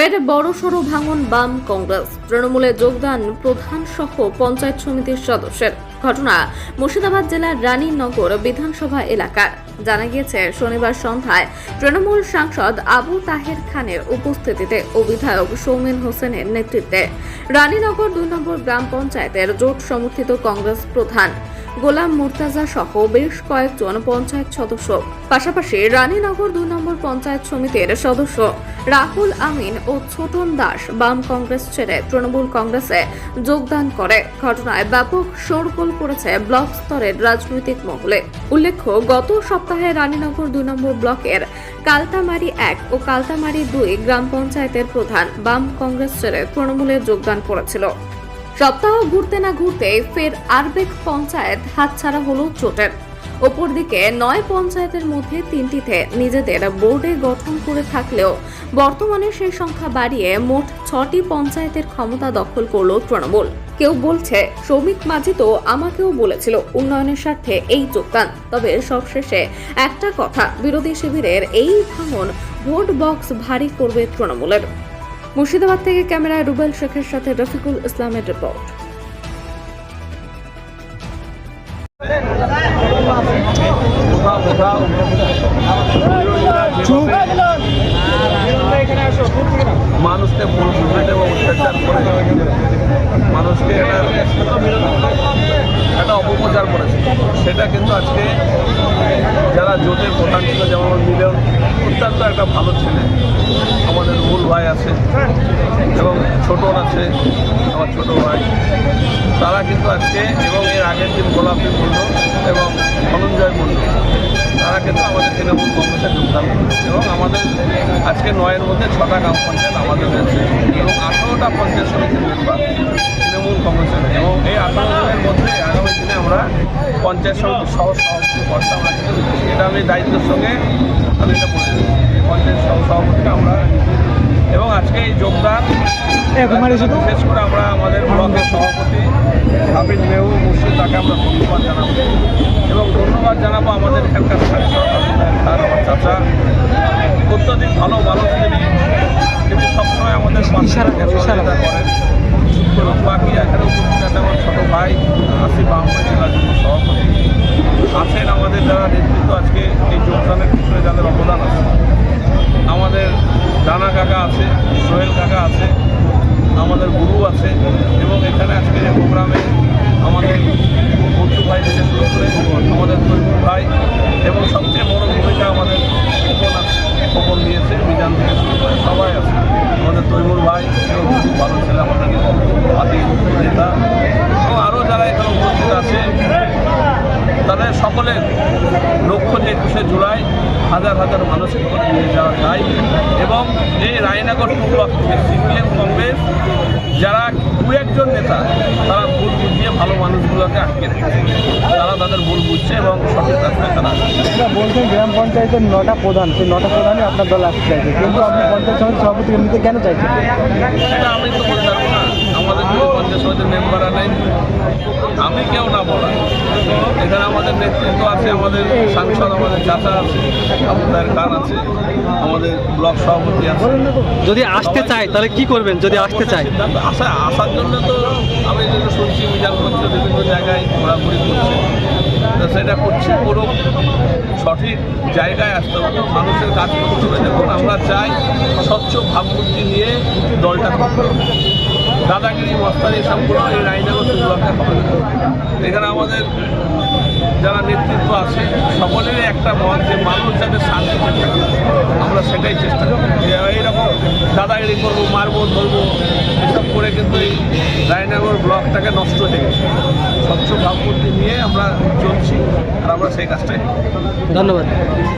ফের বড়সড় ভাঙন বাম কংগ্রেস। তৃণমূলে যোগদান প্রধান সহ পঞ্চায়েত সমিতির সদস্যের। ঘটনা মুর্শিদাবাদ জেলার রানীনগর বিধানসভা এলাকার। জানা গিয়েছে, শনিবার সন্ধ্যায় তৃণমূল সাংসদ আবু তাহের খানের উপস্থিতিতে ও বিধায়ক সৌমেন হোসেনের নেতৃত্বে রানীনগর দুই নম্বর গ্রাম পঞ্চায়েতের জোট সমর্থিত কংগ্রেস প্রধান গোলাম মুর্তাজা সহ বেশ কয়েকজন পঞ্চায়েত সদস্য। পাশাপাশি রানীনগর দুই নম্বর পঞ্চায়েত সমিতির সদস্য রাহুল আমিন ও ছোটন দাস বাম কংগ্রেস ছেড়ে তৃণমূল কংগ্রেসে যোগদান করে। ঘটনায় ব্যাপক শোরগোল পড়েছে ব্লক স্তরের রাজনৈতিক মহলে। উল্লেখ্য, গত সপ্তাহে রানীনগর দুই নম্বর ব্লকের কালতামারি এক ও কালতামারি দুই গ্রাম পঞ্চায়েতের প্রধান বাম কংগ্রেস ছেড়ে তৃণমূলে যোগদান করেছিল। সপ্তাহ ঘুরতে না ঘুরতে ফের আরবেক পঞ্চায়েত হাতছাড়া হলো চোটের অপরদিকে নয় পঞ্চায়েতের মধ্যে তিনটিতে নিজেদের বোর্ডে গঠন করে থাকলেও বর্তমানে সেই সংখ্যা বাড়িয়ে মোট ছটি পঞ্চায়েতের ক্ষমতা দখল করল তৃণমূল। কেউ বলছে, শ্রমিক মাঝি তো আমাকেও বলেছিল উন্নয়নের স্বার্থে এই যোগদান। তবে সবশেষে একটা কথা, বিরোধী শিবিরের এই ভাঙন ভোট বক্স ভারী করবে তৃণমূলের। মুর্শিদাবাদ থেকে ক্যামেরায় রুবেল শেখের সাথে রফিকুল ইসলামের রিপোর্ট। মানুষকে ভুল বুঝতে এবং অত্যাচার করে। মানুষকে একটা অপপ্রচার করেছে। সেটা কিন্তু আজকে যারা জোটের প্রধান ছিল যেমন মিলন, অত্যন্ত একটা ভালো ছেলে। আছে। এবং ছোটন আছে, আমার ছোট ভাই। তারা কিন্তু আজকে এবং এর আগের দিন গোলাপী মণ্ডল এবং ধনঞ্জয় মণ্ডল তারা কিন্তু আমাদের তৃণমূল কংগ্রেসে যোগদান এবং আমাদের আজকে নয়ের মধ্যে ছটা গ্রাম পঞ্চায়েত আমাদের হয়েছে এবং আঠারোটা পঞ্চায়েত সমিতির মেম্বার তৃণমূল কংগ্রেসের। এবং এই আঠারো জনের মধ্যে আগামী দিনে আমরা পঞ্চায়েত সমিতির সহ সভাপতি পদটা আমরা এটা আমি দায়িত্বের সঙ্গে আমি এটা বলে। পঞ্চায়েত সহ সভাপতিটা আমরা এবং আজকে এই যোগদান বিশেষ করে আমরা আমাদের ব্লকের সভাপতি হাবিব মেহু মুর্শিদ তাকে আমরা ধন্যবাদ জানাব। এবং ধন্যবাদ জানাব আমাদের এখানকার স্থানীয় সরকার আমার চাচা। অত্যধিক ভালো মানুষ তিনি তিনি সবসময় আমাদের পাশে থেকে সহযোগিতা করেন এবং বাকি এখানে উপস্থিত আছে আমার ছোটো ভাই আসিফ আহমেদ জেলা যুব সভাপতি আছেন আমাদের যারা নেতৃত্ব আজকে এই যোগদানের পিছনে যাদের অবদান আছে আমাদের দানা কাকা আছে সোহেল কাকা আছে আমাদের গুরু আছে এবং এখানে আজকে যে প্রোগ্রামে আমাদের বন্ধু ভাই থেকে শুরু করে আমাদের তৈমুর ভাই এবং সবচেয়ে বড় ভূমিকা আমাদের খোকন আছে খোকন নিয়েছে বিধান থেকে শুরু করে সবাই আছে আমাদের তৈমুর ভাই সেও খুব ভালো ছেলে আমাদের আদি নেতা এবং আরও যারা এখানে উপস্থিত আছে তাদের সকলের লক্ষ্য যে একুশে জুলাই হাজার হাজার মানুষকে করে নিয়ে যাওয়া যায়। এবং এই রায়নগর ব্লক থেকে সিপিএম কংগ্রেস যারা দু একজন নেতা তারা ভুল বুঝিয়ে ভালো মানুষগুলোকে আটকে রেখেছে। তারা তাদের ভুল বুঝছে এবং সঠিক রাস্তায় তারা বলছেন গ্রাম পঞ্চায়েতের নটা প্রধান সেই নটা প্রধানই আপনার দল আসতে চাইছে। কিন্তু আপনি পঞ্চায়েত সমিতির সভাপতি নিতে কেন চাইছেন? সেটা আমি তো বলতে পারব না। আমাদের যদি পঞ্চায়েত সমিতির মেম্বাররা নেই। আমি কেউ না এখানে আমাদের নেতৃত্ব আছে আমাদের সাংসদ আমাদের চাচা আছে আপনাদের খান আছে আমাদের ব্লক সভাপতি আছে। যদি আসতে চাই তাহলে কি করবেন যদি আসতে চাই আসা আসার জন্য তো আমি যেটা শুনছি অভিযান করছে বিভিন্ন জায়গায় ঘোরাঘুরি করছে। তো সেটা করছি পুরো সঠিক জায়গায় আসতে হবে। মানুষের কাজ করতে হবে। দেখুন আমরা চাই স্বচ্ছ ভাবমূর্তি নিয়ে দলটা করতে হবে দাদাগিরি মস্তানি সবগুলো এই রায়নগর ব্লকে হবে এখানে আমাদের যারা নেতৃত্ব আছে, সকলেরই একটা মত যে মানুষ যাতে শান্তি থাকে আমরা সেটাই চেষ্টা করি। এইরকম দাদাগিরি করব, মারবো, ধরবো, এসব করে কিন্তু এই রায়নগর ব্লকটাকে নষ্ট হয়ে গেছে। স্বচ্ছ ভাবমূর্তি নিয়ে আমরা চলছি আর আমরা সেই কাজটাই ধন্যবাদ।